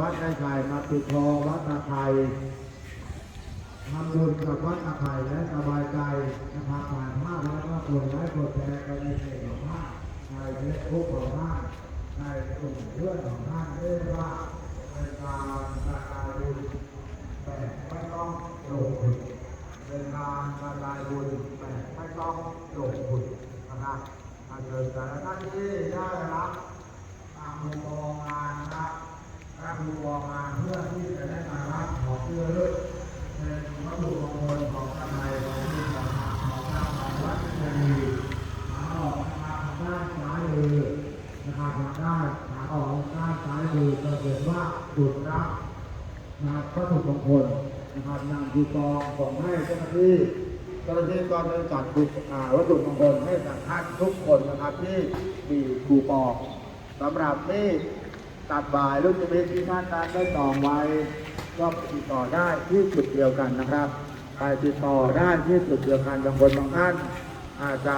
วัดไร่ไข่มาปิดทองวัดตะไคร่ทำบุญกับวัดตะไคร่และสบายใจนะครับผ่านภาพแล้วก็กดไลค์กดแชร์กันในเพจของท่านในเฟซบุ๊กของท่านในกลุ่มเพื่อนของท่านเรียกว่าเป็นการกระจายบุญแบบไม่ต้องลงทุนเป็นการกระจายบุญแบบไม่ต้องลงทุนนะครับอาเชิญแต่ละท่านที่ได้รับ ตามมุมมองงานนะครับรับ มาเพื่อที่จะได้มารับของเพื่อลึกเป็นวัตถุมงคลของข้างในของที่ของทางของทางของวัดชนีขาออกนะครับทางด้านซ้ายมือนะครับทางด้านขาออกด้านซ้ายมือจะเห็นว่าจุดรับนะครับวัตถุมงคลนะครับนำคูปองส่งให้เจ้าหน้าที่เจ้าหน้าที่ก็ได้จัดคูอ่าวัตถุมงคลให้กับท่านทุกคนนะครับที่มีคูปองสำหรับนี่ ตัดบ่ายลูกจะเป็นที่ท่านนั้นได้ต่องไว้ก็ติดต่อได้ที่จุดเดียวกันนะครับ ไปติดต่อได้ที่จุดเดียวกันบางคนบางท่านอาจจะ